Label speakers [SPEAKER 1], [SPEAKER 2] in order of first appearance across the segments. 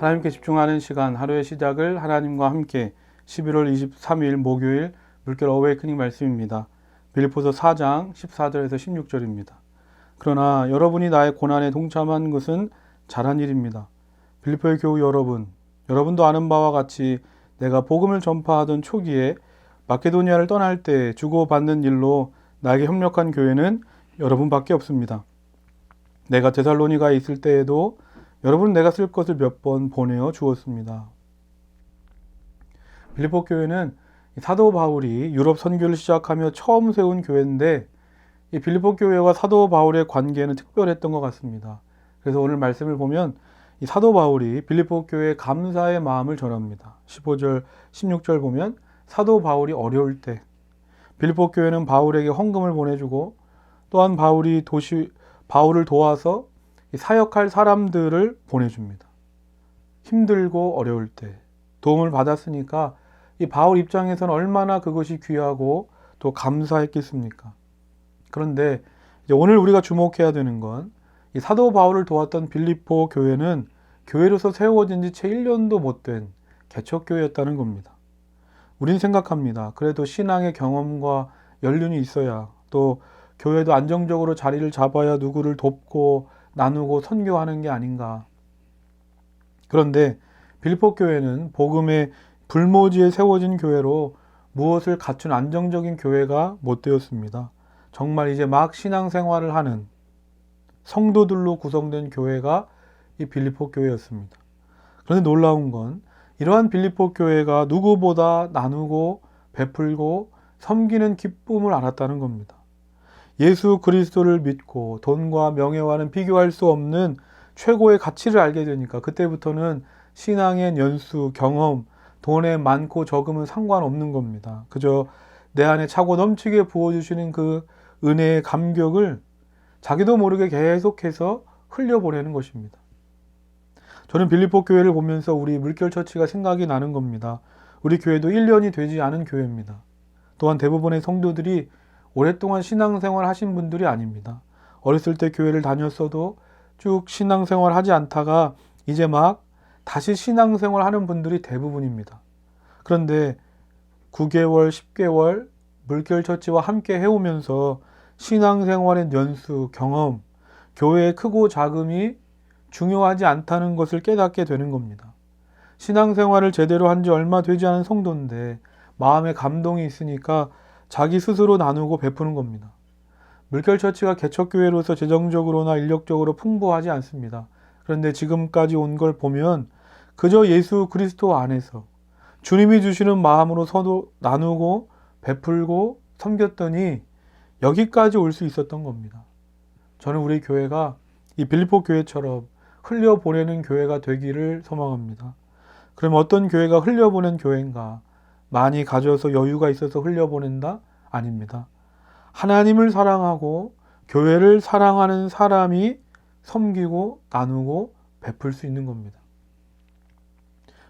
[SPEAKER 1] 하나님께 집중하는 시간 하루의 시작을 하나님과 함께 11월 23일 목요일 물결 어웨이크닝 말씀입니다. 빌립보서 4장 14절에서 16절입니다. 그러나 여러분이 나의 고난에 동참한 것은 잘한 일입니다. 빌립보의 교우 여러분, 여러분도 아는 바와 같이 내가 복음을 전파하던 초기에 마케도니아를 떠날 때 주고받는 일로 나에게 협력한 교회는 여러분밖에 없습니다. 내가 데살로니가에 있을 때에도 여러분 내가 쓸 것을 몇 번 보내어 주었습니다. 빌립보 교회는 사도 바울이 유럽 선교를 시작하며 처음 세운 교회인데 이 빌립보 교회와 사도 바울의 관계는 특별했던 것 같습니다. 그래서 오늘 말씀을 보면 이 사도 바울이 빌립보 교회에 감사의 마음을 전합니다. 15절, 16절 보면 사도 바울이 어려울 때 빌립보 교회는 바울에게 헌금을 보내주고 또한 바울이 도시 바울을 도와서 사역할 사람들을 보내줍니다. 힘들고 어려울 때 도움을 받았으니까 이 바울 입장에서는 얼마나 그것이 귀하고 또 감사했겠습니까? 그런데 오늘 우리가 주목해야 되는 건 이 사도 바울을 도왔던 빌립보 교회는 교회로서 세워진 지 채 1년도 못 된 개척교회였다는 겁니다. 우린 생각합니다. 그래도 신앙의 경험과 연륜이 있어야 또 교회도 안정적으로 자리를 잡아야 누구를 돕고 나누고 선교하는 게 아닌가. 그런데 빌립보 교회는 복음의 불모지에 세워진 교회로 무엇을 갖춘 안정적인 교회가 못 되었습니다. 정말 이제 막 신앙생활을 하는 성도들로 구성된 교회가 이 빌립보 교회였습니다. 그런데 놀라운 건 이러한 빌립보 교회가 누구보다 나누고 베풀고 섬기는 기쁨을 알았다는 겁니다. 예수 그리스도를 믿고 돈과 명예와는 비교할 수 없는 최고의 가치를 알게 되니까 그때부터는 신앙의 연수, 경험, 돈의 많고 적음은 상관없는 겁니다. 그저 내 안에 차고 넘치게 부어주시는 그 은혜의 감격을 자기도 모르게 계속해서 흘려보내는 것입니다. 저는 빌립보 교회를 보면서 우리 물결 처치가 생각이 나는 겁니다. 우리 교회도 1년이 되지 않은 교회입니다. 또한 대부분의 성도들이 오랫동안 신앙생활 하신 분들이 아닙니다. 어렸을 때 교회를 다녔어도 쭉 신앙생활 하지 않다가 이제 막 다시 신앙생활 하는 분들이 대부분입니다. 그런데 9개월, 10개월 물결 처치와 함께 해오면서 신앙생활의 연수, 경험, 교회의 크고 작음이 중요하지 않다는 것을 깨닫게 되는 겁니다. 신앙생활을 제대로 한 지 얼마 되지 않은 성도인데 마음에 감동이 있으니까 자기 스스로 나누고 베푸는 겁니다. 물결 처치가 개척교회로서 재정적으로나 인력적으로 풍부하지 않습니다. 그런데 지금까지 온 걸 보면 그저 예수 그리스도 안에서 주님이 주시는 마음으로 서로 나누고 베풀고 섬겼더니 여기까지 올 수 있었던 겁니다. 저는 우리 교회가 이 빌리포 교회처럼 흘려보내는 교회가 되기를 소망합니다. 그럼 어떤 교회가 흘려보낸 교회인가? 많이 가져서 여유가 있어서 흘려보낸다? 아닙니다. 하나님을 사랑하고 교회를 사랑하는 사람이 섬기고 나누고 베풀 수 있는 겁니다.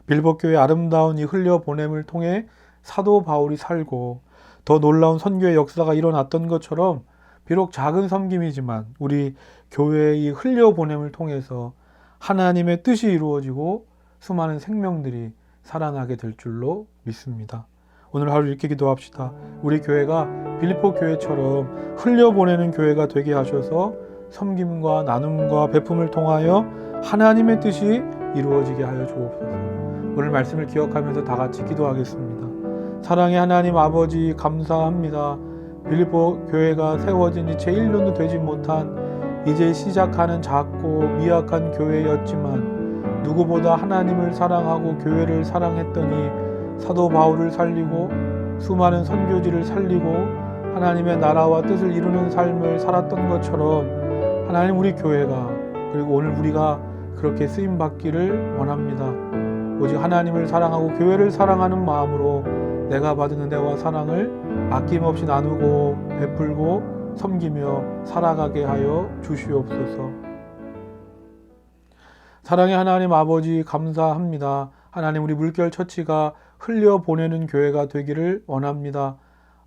[SPEAKER 1] 빌보교회 아름다운 이 흘려보냄을 통해 사도 바울이 살고 더 놀라운 선교의 역사가 일어났던 것처럼 비록 작은 섬김이지만 우리 교회의 이 흘려보냄을 통해서 하나님의 뜻이 이루어지고 수많은 생명들이 살아나게 될 줄로 믿습니다. 오늘 하루 이렇게 기도합시다. 우리 교회가 빌리포 교회처럼 흘려보내는 교회가 되게 하셔서 섬김과 나눔과 베품을 통하여 하나님의 뜻이 이루어지게 하여 주옵소서. 오늘 말씀을 기억하면서 다 같이 기도하겠습니다. 사랑의 하나님 아버지 감사합니다. 빌리포 교회가 세워진 지 채 1년도 되지 못한 이제 시작하는 작고 미약한 교회였지만 누구보다 하나님을 사랑하고 교회를 사랑했더니 사도 바울을 살리고 수많은 선교지를 살리고 하나님의 나라와 뜻을 이루는 삶을 살았던 것처럼 하나님 우리 교회가 그리고 오늘 우리가 그렇게 쓰임 받기를 원합니다. 오직 하나님을 사랑하고 교회를 사랑하는 마음으로 내가 받은 은혜와 사랑을 아낌없이 나누고 베풀고 섬기며 살아가게 하여 주시옵소서. 사랑의 하나님 아버지 감사합니다. 하나님 우리 물결 처치가 흘려보내는 교회가 되기를 원합니다.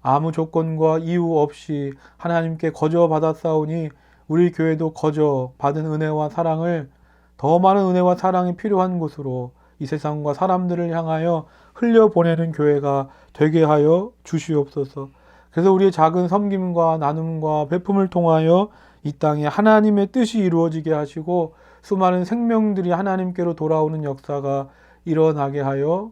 [SPEAKER 1] 아무 조건과 이유 없이 하나님께 거저 받았사오니 우리 교회도 거저 받은 은혜와 사랑을 더 많은 은혜와 사랑이 필요한 곳으로 이 세상과 사람들을 향하여 흘려보내는 교회가 되게 하여 주시옵소서. 그래서 우리의 작은 섬김과 나눔과 베품을 통하여 이 땅에 하나님의 뜻이 이루어지게 하시고 수많은 생명들이 하나님께로 돌아오는 역사가 일어나게 하여